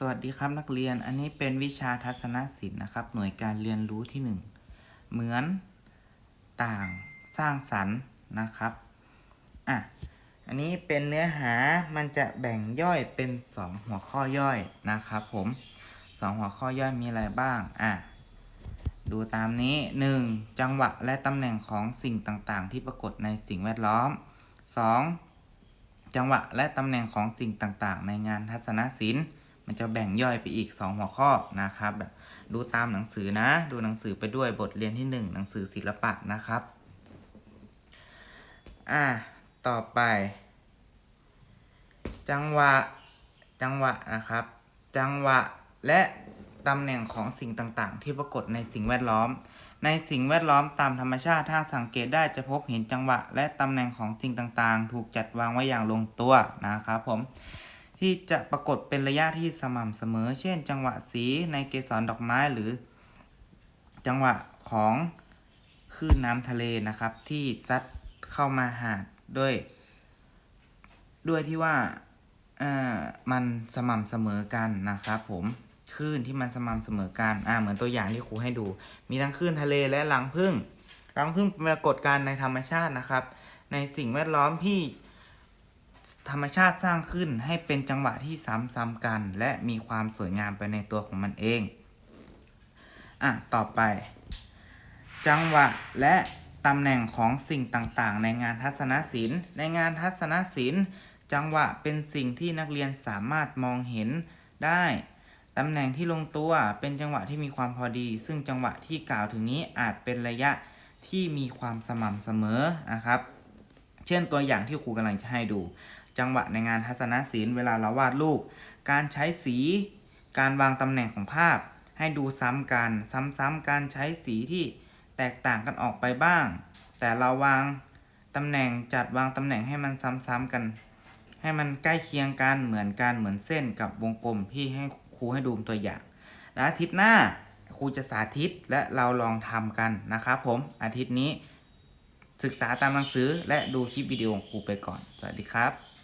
สวัสดีครับนักเรียน อันนี้เป็นวิชาทัศนศิลป์นะครับ หน่วยการเรียนรู้ที่หนึ่งเหมือนต่างสร้างสรรค์นะครับ อะ อันนี้เป็นเนื้อหามันจะแบ่งย่อยเป็นสองหัวข้อย่อยนะครับผมสองหัวข้อย่อยมีอะไรบ้าง อะ ดูตามนี้ 1. จังหวะและตำแหน่งของสิ่งต่างๆ ที่ปรากฏในสิ่งแวดล้อม 2. จังหวะและตำแหน่งของสิ่งต่างๆ ในงานทัศนศิลป์ มันจะแบ่งย่อยไปอีก 2 หัวข้อนะครับแบบดูตามหนังสือนะ ดูหนังสือไปด้วยบทเรียนที่ 1 หนังสือศิลปะนะครับ อ่า ต่อไป จังหวะ จังหวะนะครับ จังหวะและตำแหน่งของสิ่งต่างๆ ที่ปรากฏในสิ่งแวดล้อม ในสิ่งแวดล้อมตามธรรมชาติถ้าสังเกตได้จะพบเห็นจังหวะ และตำแหน่งของสิ่งต่างๆ ถูกจัดวางไว้อย่างลงตัวนะครับผม ที่จะปรากฏเป็นระยะที่สม่ำเสมอ เช่น จังหวะสีในเกสรดอกไม้หรือ จังหวะของคลื่นน้ำทะเลนะครับ ที่ซัดเข้ามาหาดด้วย ด้วยที่ว่าเอ่อมันสม่ำเสมอกันนะครับผมคลื่นที่มันสม่ำเสมอกันอ่าเหมือนตัวอย่างที่ครูให้ดู มีทั้งคลื่นทะเลและรังผึ้งรังผึ้งเป็นปรากฏการณ์ในธรรมชาตินะครับ ในสิ่งแวดล้อมที่ ธรรมชาติสร้างขึ้นให้เป็นจังหวะที่ซ้ำๆกัน และมีความสวยงามไปในตัวของมันเอง อะ ต่อไป จังหวะและตำแหน่งของสิ่งต่างๆ ในงานทัศนศิลป์ ในงานทัศนศิลป์ จังหวะเป็นสิ่งที่นักเรียนสามารถมองเห็นได้ตำแหน่งที่ลงตัวเป็นจังหวะที่มีความพอดี ซึ่งจังหวะที่กล่าวถึงนี้อาจเป็นระยะที่มีความสม่ำเสมอนะครับ เช่นตัวอย่างที่ครูกำลังจะให้ดู จังหวะในงานทัศนศิลป์เวลาเราวาดรูป การใช้สี การวางตำแหน่งของภาพ ให้ดูซ้ำกัน ซ้ำๆการใช้สีที่แตกต่างกันออกไปบ้าง แต่เราวางตำแหน่งจัดวางตำแหน่งให้มันซ้ำๆกัน ให้มันใกล้เคียงกันเหมือนกันเหมือนเส้นกับวงกลมที่ให้ครูให้ดูตัวอย่าง และอาทิตย์หน้าครูจะสาธิตและเราลองทำกันนะครับผมอาทิตย์นี้ ศึกษาตามหนังสือและดูคลิปวิดีโอของครูไปก่อน สวัสดีครับ